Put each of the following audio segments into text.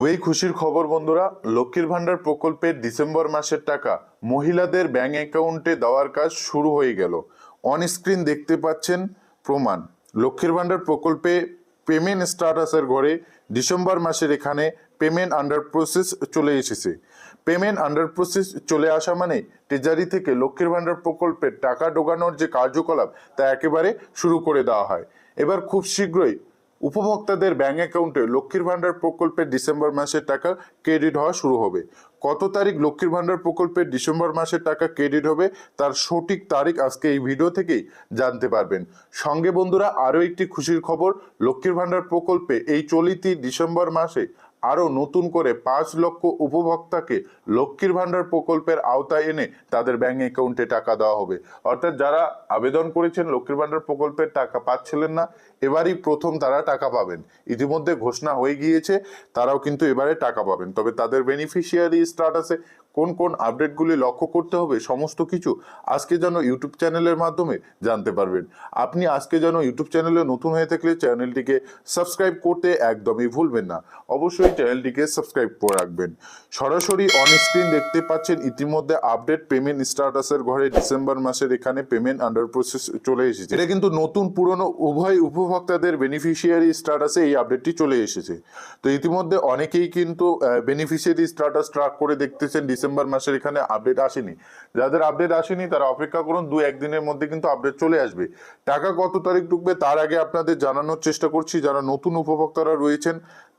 এই খুশির খবর, বন্ধুরা, লক্ষ্মীর ভান্ডার প্রকল্পের ডিসেম্বর মাসের টাকা মহিলাদের ব্যাংক অ্যাকাউন্টে দেওয়ার কাজ শুরু হয়ে গেল। অন স্ক্রিন দেখতে পাচ্ছেন প্রমাণ। লক্ষ্মীর ভান্ডার প্রকল্পে পেমেন্ট স্ট্যাটাসের ঘরে ডিসেম্বর মাসের এখানে পেমেন্ট আন্ডার প্রসেস চলে এসেছে। পেমেন্ট আন্ডার প্রসেস চলে আসা মানে ট্রেজারি থেকে লক্ষ্মীর ভান্ডার প্রকল্পের টাকা ঢোকানোর যে কার্যকলাপ, তা একেবারে শুরু করে দেওয়া হয়। এবার খুব শীঘ্রই উপভোক্তাদের ব্যাঙ্ক অ্যাকাউন্টে লক্ষ্মীর ভাণ্ডার প্রকল্পের ডিসেম্বর মাসের টাকা ক্রেডিট হওয়া শুরু হবে। কত তারিখ লক্ষ্মীর ভাণ্ডার প্রকল্পের ডিসেম্বর মাসের টাকা ক্রেডিট হবে তার সঠিক তারিখ আজকে এই ভিডিও থেকেই জানতে পারবেন। সঙ্গে বন্ধুরা, আরও একটি খুশির খবর, লক্ষ্মীর ভাণ্ডার প্রকল্পে এই চলিতি ডিসেম্বর মাসে আরও নতুন করে পাঁচ লক্ষ উপভোক্তাকে লক্ষ্মীর ভাণ্ডার প্রকল্পের আওতায় এনে তাদের ব্যাঙ্ক অ্যাকাউন্টে টাকা দেওয়া হবে। অর্থাৎ যারা আবেদন করেছেন লক্ষ্মীর ভাণ্ডার প্রকল্পের টাকা পাচ্ছিলেন না, এবারই প্রথম তারা টাকা পাবেন। ইতিমধ্যে ঘোষণা হয়ে গিয়েছে, তারাও কিন্তু এবারে টাকা পাবেন। তবে তাদের বেনিফিশিয়ারি স্ট্যাটাসে কোন কোন আপডেটগুলি লক্ষ্য করতে হবে সমস্ত কিছু আজকে যেন ইউটিউব চ্যানেলের মাধ্যমে জানতে পারবেন। আপনি আজকে যেন ইউটিউব চ্যানেলে নতুন হয়ে থাকলে চ্যানেলটিকে সাবস্ক্রাইব করতে একদমই ভুলবেন না। অবশ্যই চ্যানেলটিকে সাবস্ক্রাইব করে রাখবেন। সরাসরি অন স্ক্রিন দেখতে পাচ্ছেন ইতিমধ্যে আপডেট পেমেন্ট স্ট্যাটাসের ঘরে ডিসেম্বর মাসের এখানে পেমেন্ট আন্ডার প্রসেস চলে এসেছে। এটা কিন্তু নতুন, পুরনো, উভয় উপভোক্তাদের বেনিফিশিয়ারি স্ট্যাটাসে এই আপডেটটি চলে এসেছে। তো ইতিমধ্যে অনেকেই কিন্তু বেনিফিশিয়ারি স্ট্যাটাস ট্রাক করে দেখতেছেন ডিসেম্বর মাসের এখানে আপডেট আসেনি। যাদের আপডেট আসেনি, তারা অপেক্ষা করুন, দু একদিনের মধ্যে কিন্তু আপডেট চলে আসবে। টাকা কত তারিখ ঢুকবে, তার আগে আপনাদের জানানোর চেষ্টা করছি। যারা নতুন উপভোক্তারা রয়েছেন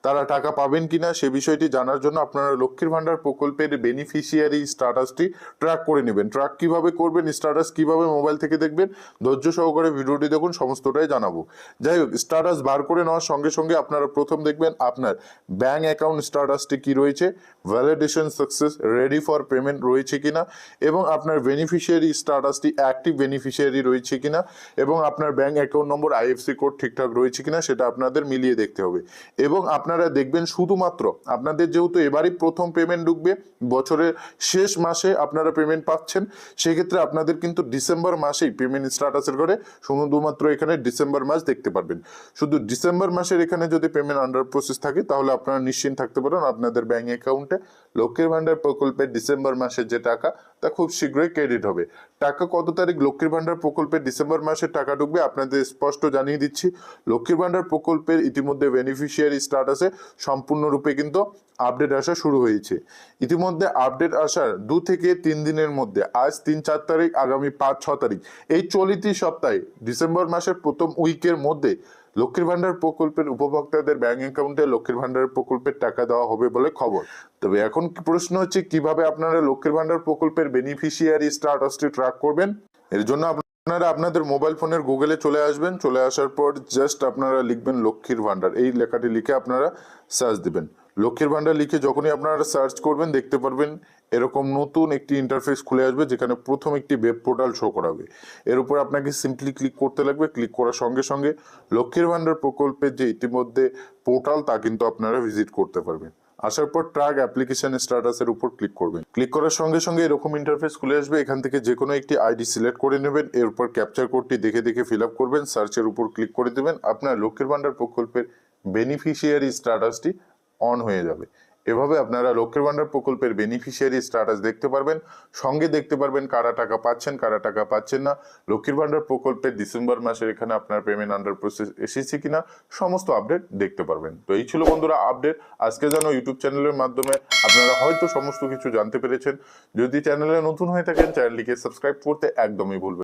তারা টাকা পাবেন কিনা সে বিষয়টি জানার জন্য আপনারা লক্ষ্মীর ভান্ডার প্রকল্পের বেনিফিশিয়ারি স্ট্যাটাসটি ট্র্যাক করে নেবেন। ট্র্যাক কীভাবে করবেন স্ট্যাটাস কীভাবে মোবাইল থেকে দেখবেন, ধৈর্য সহকারে ভিডিওটি দেখুন, সমস্তটাই জানাব। যাই হোক স্ট্যাটাস বার করে নেওয়ার সঙ্গে সঙ্গে আপনারা প্রথম দেখবেন আপনার ব্যাংক অ্যাকাউন্ট স্ট্যাটাসটি কি রয়েছে validation success ready for payment রয়েছে কিনা, এবং আপনার বেনিফিশিয়ারি স্ট্যাটাসটি অ্যাক্টিভ বেনিফিশিয়ারি রয়েছে কিনা, এবং আপনার bank account number IFSC code ঠিকঠাক রয়েছে কিনা, সেটা আপনাদের মিলিয়ে দেখতে হবে। এবং আপনারা দেখবেন শুধুমাত্র আপনাদের যেহেতু এবারই প্রথম পেমেন্ট ঢুকবে, বছরের শেষ মাসে আপনারা পেমেন্ট পাচ্ছেন, সেক্ষেত্রে আপনাদের কিন্তু ডিসেম্বর মাসেই পেমেন্ট স্ট্যাটাসের ঘরে শুধুমাত্র এখানে ডিসেম্বর মাস দেখতে পারবেন। শুধু ডিসেম্বর মাসের এখানে যদি পেমেন্ট আন্ডার প্রসেস থাকে, তাহলে আপনারা নিশ্চিন্ত থাকতে পারেন আপনাদের ব্যাঙ্ক অ্যাকাউন্টে লক্ষ্মীর ভান্ডার প্রকল্পের ডিসেম্বর মাসের যে টাকা তা খুব শীঘ্রই ক্রেডিট হবে। টাকা কত তারিখ লক্ষ্মীর ভান্ডার প্রকল্পের ডিসেম্বর মাসের টাকা ঢুকবে আপনাদের স্পষ্ট জানিয়ে দিচ্ছি। লক্ষ্মীর ভান্ডার প্রকল্পের ইতিমধ্যে বেনিফিশিয়ারি স্ট্যাটাসে সম্পূর্ণরূপে কিন্তু আপডেট আসা শুরু হয়েছে। ইতিমধ্যে আপডেট আসার দু থেকে তিন দিনের মধ্যে, আজ তিন চার তারিখ, আগামী পাঁচ ছ তারিখ। এই চলিতি সপ্তাহে ডিসেম্বর মাসের প্রথম উইকের মধ্যে লক্ষ্মীর ভান্ডার প্রকল্পের উপভোক্তাদের ব্যাংক অ্যাকাউন্টে লক্ষ্মীর ভান্ডার প্রকল্পের টাকা দেওয়া হবে বলে খবর। তবে এখন প্রশ্ন হচ্ছে, কীভাবে আপনারা লক্ষ্মীর ভান্ডার প্রকল্পের বেনিফিশিয়ারি স্ট্যাটাসটি ট্র্যাক করবেন? এর জন্য আপনারা আপনাদের মোবাইল ফোনের গুগলে চলে আসবেন। চলে আসার পর জাস্ট আপনারা লিখবেন লক্ষ্মীর ভান্ডার এই লেখাটি লিখে আপনারা সার্চ দিবেন। লক্ষ্মীর ভান্ডার লিখে যখনই আপনারা সার্চ করবেন, দেখতে পারবেন এরকম নতুন একটি ইন্টারফেস খুলে আসবে, যেখানে প্রথম একটি ওয়েব পোর্টাল শো করাবে এর উপর আপনাকে সিম্পলি ক্লিক করতে লাগবে। ক্লিক করার সঙ্গে সঙ্গে লক্ষ্মীর ভান্ডার প্রকল্পের যে ইতিমধ্যে পোর্টাল তা কিন্তু আপনারা ভিজিট করতে পারবেন। আসার পর ট্রাক অ্যাপ্লিকেশন স্ট্যাটাসের উপর ক্লিক করবেন। ক্লিক করার সঙ্গে সঙ্গে এরকম ইন্টারফেস খুলে আসবে। এখান থেকে যে কোনো একটি আইডি সিলেক্ট করে নেবেন। এরপর ক্যাপচার কোডটি দেখে দেখে ফিল আপ করবেন। সার্চের উপর ক্লিক করে দেবেন। আপনার লক্ষ্মীর ভান্ডার প্রকল্পের বেনিফিশিয়ারি স্ট্যাটাসটি অন হয়ে যাবে। এভাবে আপনারা লক্ষ্মীর ভান্ডার প্রকল্পের বেনিফিশিয়ারি স্ট্যাটাস দেখতে পারবেন। সঙ্গে দেখতে পারবেন কারা টাকা পাচ্ছেন, কারা টাকা পাচ্ছেন না। লক্ষ্মীর ভান্ডার প্রকল্পের ডিসেম্বর মাসের এখানে আপনার পেমেন্ট আন্ডার প্রসেস এসেছে কিনা, সমস্ত আপডেট দেখতে পারবেন। তো এই ছিল বন্ধুরা আপডেট আজকে যেন ইউটিউব চ্যানেলের মাধ্যমে আপনারা হয়তো সমস্ত কিছু জানতে পেরেছেন। যদি চ্যানেলে নতুন হয়ে থাকেন চ্যানেলটিকে সাবস্ক্রাইব করতে একদমই ভুলবেন